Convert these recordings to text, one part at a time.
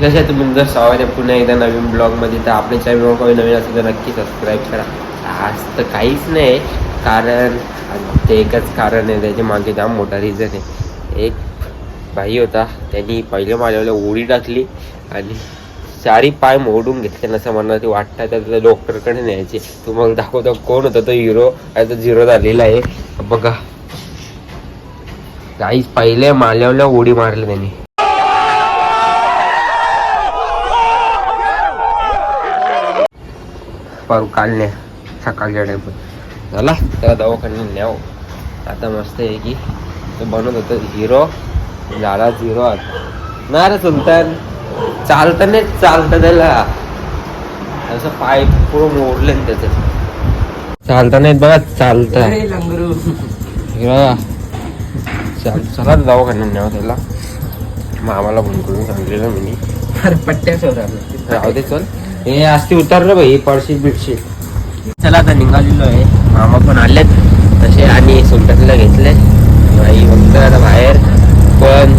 जसे तुम्ही जर स्वागत आहे पुन्हा एकदा नवीन ब्लॉगमध्ये तर आपल्या चॅनल काही नवीन असेल तर नक्की सबस्क्राईब करा. आज तर काहीच नाही कारण ते एकच कारण आहे त्याच्यामागे जाम मोठा रिझन आहे. एक भाई होता त्यांनी पहिले माझ्यावर उडी टाकली आणि चारी पाय मोडून घेतले नसं म्हणणार ते वाटतं. तर डॉक्टरकडे न्यायचे. तुम्हाला दाखवतो कोण होता तो हिरो आता झिरो झालेला आहे. बघा. काहीच पहिले माल्यावल्या उडी मारली त्यांनी. पारू काल न्या सकाळच्या टाइम झाला त्याला दवाखान्यात न्याव आता मस्त आहे की तो बनवत होतं हिरो झाला हिरो आता ना रे सुलतान चालतं नाही चालतं त्याला. असं पाय पूर्ण मोडले ना त्याचं. चालता नाहीत बघा चालतं. हिरो चाल चला दवाखान्यात न्यावं त्याला. मामाला फोन करून सांगलेलं मी. पट्ट्या राहू दे चल. हे असते उतरलं भाई पडशीट बिडशीट चला आता निघालेलो आहे मामा पण आलेत. तसे आणि सुलतानला घेतले. भाई फक्त आता बाहेर. पण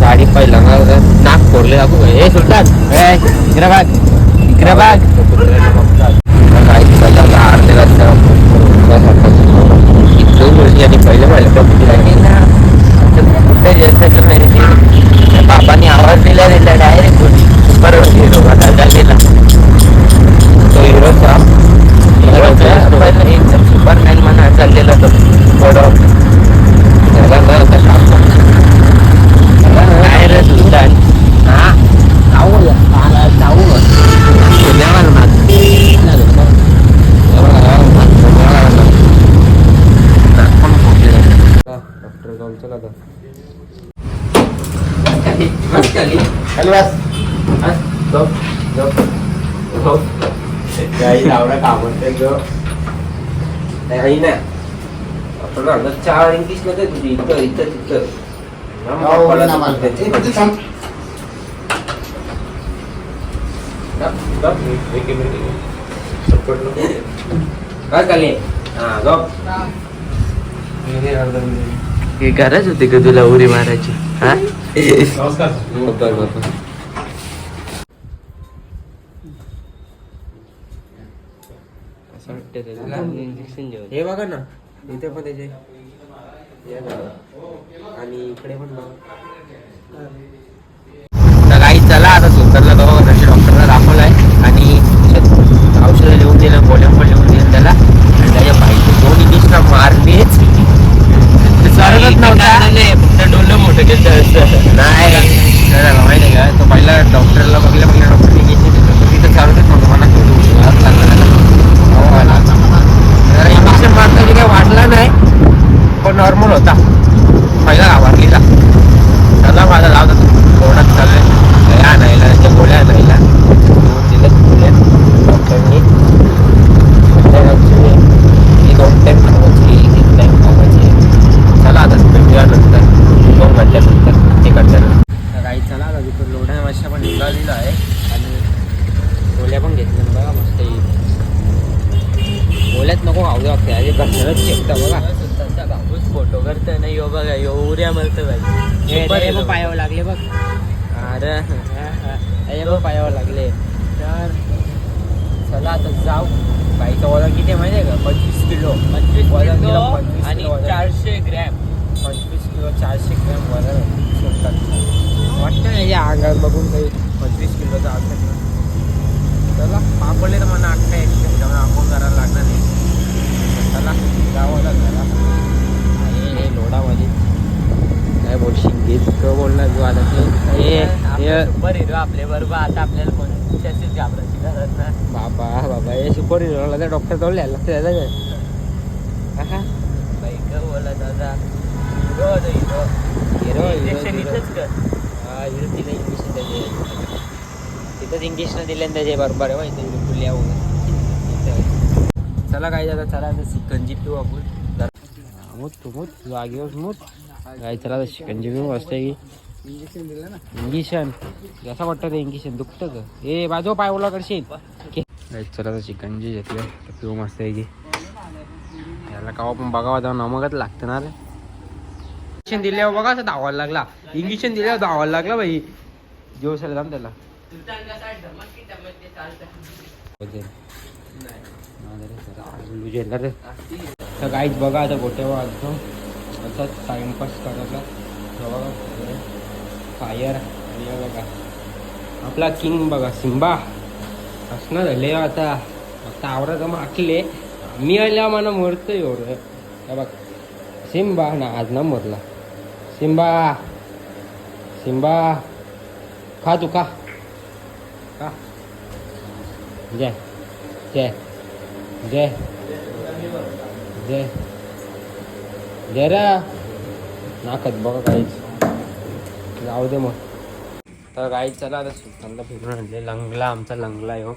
साडी पाय लंगा नाक फोडले दाखवू हे सुलतान. इकरा बाग इकरा बाग नाही आपण चार इंग्लिशमध्ये तुझी इथं इथं तिथं काय चालले हा गप हे गरज होती का तुला उडी मारायची हा बरोबर बरोबर असं वाटतं त्याला इंजेक्शन जेवण हे बघा ना. इथे पण त्याचे. हे बघा. आणि इकडे पण बघा. तर काही चला आता सुंदरला दवाखान्याच्या डॉक्टरला दाखवलाय. आणि औषधं लिहून दिलं गोळ्या पण लिहून दिलं त्याला. आणि त्याच्या बाईचे दोन इंजेक्शन मारलेच. सरकत नव्हता. फक्त डोलं मोठं नाही माहिती आहे का? तो पहिला डॉक्टरला बघल्या बघल्या डॉक्टरने इंजेक्शन दिलं तर तिथं चालतच नव्हतं मला थोडं हात लागला त्याला हो, आला. तर इंजेक्शन मारताना काही वाटला नाही पण नॉर्मल होता पहिला घाबरलीला चला माझा लावत कोणात चाललंय या आणायला त्याच्या गोळ्या आणायला दोन दिले गोळ्या डॉक्टरनी संध्याकाळची ही दोन टाईम खावायची एक टाईम खावायची चला आता भेटूया नंतर दोन घंट्यानंतर तिकडच्या काही चला आता तिथं लोढ्या माशा पण निघालेला आहे आणि गोळ्या पण घेतल्या ना बघा मस्त येईल गोळ्यात नको खाऊ द्या वाटते अरे घरच्यालाच शेकता बघा बाबूच फोटो करतोय ना यो बघा यो उड्या मारतोय हे बाई हे बघ पायावर लागले बघ. अरे. हे बघ पायावर लागले. तर चला आता जाऊ. बाईचा वजन किती माहिती आहे का? पंचवीस किलो. पंचवीस वजन किलो आणि. चारशे ग्रॅम. पंचवीस किलो चारशे ग्रॅम वजन सोडतात वाटतं ना या अंगावर बघून काही पंचवीस किलोचा असेल. चला पापडले तर मला आठवण येते त्यामुळे आपण करायला लागणार नाही. चला जावं लोडामध्ये काय बोलशील? क बोलणार तू आता ते. हे हे सुपर हिरो आपले बरोबर. आता आपल्याला कोणत्याच घाबरायची गरज नाही बाबा बाबा हे सुपर हिरोला त्या डॉक्टर जवळ यायला लागतं त्याला काय? हा? बाई का बोला दादा हिरो. होतो हिरो हिरो, इंजेक्शन. इथंच कर. हा, हिरो तिला इंजेक्शन त्याचे तिथंच इंजेक्शन दिले त्याचे बरोबर आहे इथे फुल्या चला काय झालं चला आता सिकंजी पिऊ आपण. मूत तू मूत जागेवर मूत काय चला शिकंजी पिऊ वाजता की इंजेक्शन दिलं ना इंजेक्शन जसा वाटतं ते इंजेक्शन दुखतं का? ए बाजू पाय ओला करशील. चला आता शिकंजी घेतलं. पिऊ मस्त आहे की. याला का आपण बघावं जाऊन नमकच लागतं ना रे. इंजेक्शन दिल्यावर बघा असं धावायला लागला. इंजेक्शन दिल्यावर धावायला लागला भाई जेवसायला जाऊन त्याला. तर काहीच बघा आता गोट्यावर आलतो असंच टाइमपास करायचा बघा फायर आणि बघा. आपला किंग बघा सिंबा. असणार झाले आता. आता आवडत माकले मी आल्या मला मरतो एवढं. हे बघ सिंबा ना आज ना मरला. सिंबा. सिंबा. खा तू खा. जय. जय. जय. जय जय रा. नाकत बघा काहीच. जाऊ दे मग. तर काही चला आता सुलतानला फिरून आणले. लंगला आमचा लंगला आहे हो.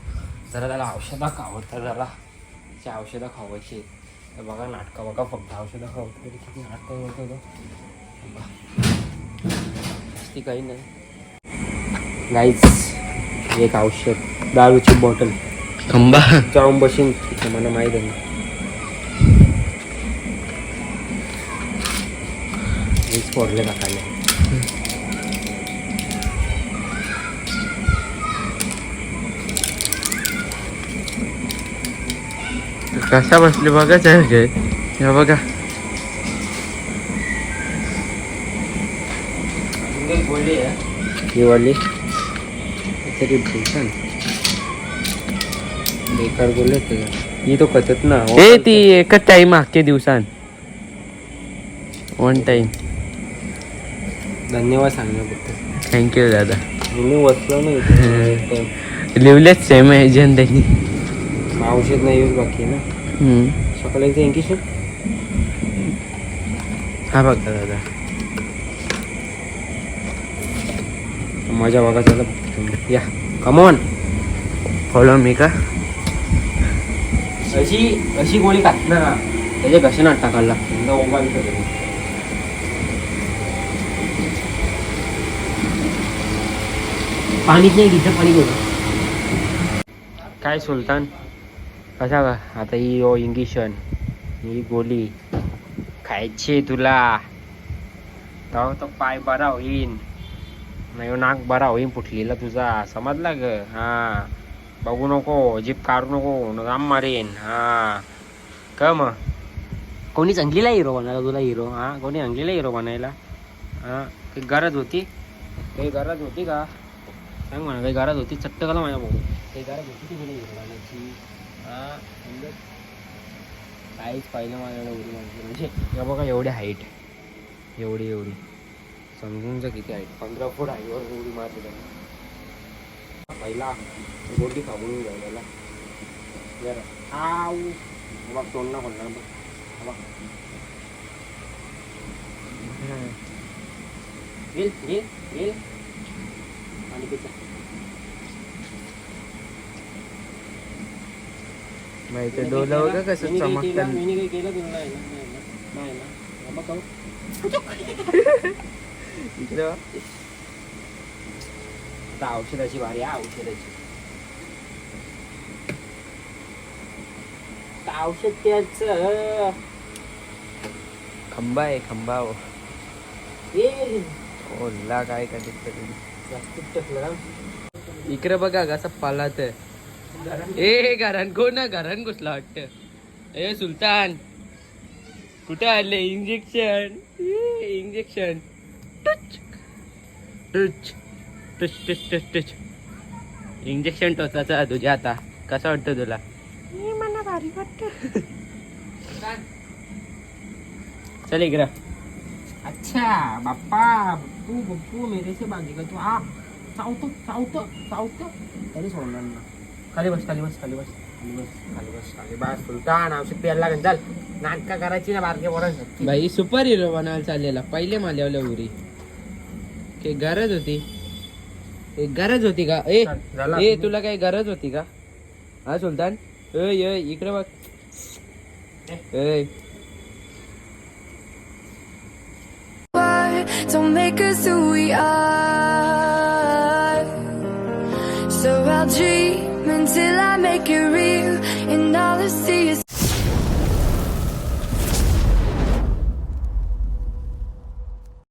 जरा त्याला औषधं खावतं जरा. त्याची औषधं खावायची. तर बघा नाटकं बघा. फक्त औषधं खावतं. तरी किती नाटकं होतं तो. ती काही नाही. गाईच एक औषध. दारूची बॉटल. खंबा जाऊन तिथं मला माहीत आहे. मीच फोडले टाकायला कसा बसले बघाच आहे हे बघा ही। वाली। तरी भूषण बेकार बोलले ही तो कथत ना ए ती एकच टाइम दिवसान। वन टाइम धन्यवाद सांगण्याबद्दल. थँक्यू दादा. मी वचलो नाही इथे. लिवलेच सेम आहे जन त्यांनी औषध नाही यूज बाकी आहे ना? हम्म. सकाळी थँक्यू सर हा बघा दादा. माझ्या बघा चला. या. कमॉन फॉलो मी का? अशी अशी गोळी ना त्याच्या घशात टाकायला. लागतं पाणीच नाही तिथं पाणी घेतो काय सुलतान? कसा आता ही ओ इंगिशन ही गोळी खायची तुला. तेव्हा तो पाय बरा होईन. नाही नाक बरा होईन फुटलेला तुझा. समजला ग? हा. बघू नको जीप काढू नको राम मारेन. हा. का मग? कोणी चांगलीला हिरो बनायला? तुला हिरो हा? कोणी चांगलीला हिरो बनायला? हा? काही गरज होती? काही गरज होती का? सांग म्हणा काही गरज होती? चट्ट कला माझ्या भाऊ. काही गरज होती ती कोणी हिरो बनायची हा समजत काहीच पाहिलं माझ्याकडे उडी मारली म्हणजे या बघा एवढी हाईट एवढी एवढी. समजून जा किती हाईट पंधरा फूट हाईटवर उडी मारली त्याने. पहिला गोटी खाऊन जायला जरा. आऊ. बघ तोंड ना खोलणार बघ. गिल माहिती डोलं बघा कसं चमकतं मी काही केलं तुला नाही ना नाही ना नाही ना हा बघ खाऊ. इकडे बघ. आता औषधाची वारी आहे औषधाची आता औषध त्याच खंबा आहे खंबा हो. ए ओला काय कधी कधी प्लास्टिक टाकलं ना इकडे बघा कसं पालात ए घरान कोण ना घरान घुसला वाटत. ए सुलतान. कुठे आले? Injection. Injection. Touch. Touch. Touch touch touch touch. Injection टोचाचा तुझ्या आता. कसं वाटतं तुला? मला भारी वाटत. चल इकडं. अच्छा बाप्पा. बप्पू बप्पू मेरे से बांधी का तू आ चावतो चावतो चावतो तरी सोडणार ना खाली बस खाली बस खाली बस खाली बस खाली बस खाली बस सुलतान औषध प्यायला लागेल चल नाटका करायची ना बारके पोरांसाठी भाई सुपर हिरो बनायला चाललेला पहिले माल्यावल्या उरी काही गरज होती ए, गरज होती का ए तुला काही गरज होती का हा सुलतान ए ए इकडे बघ ए Don't make us who we are. So I'll dream until I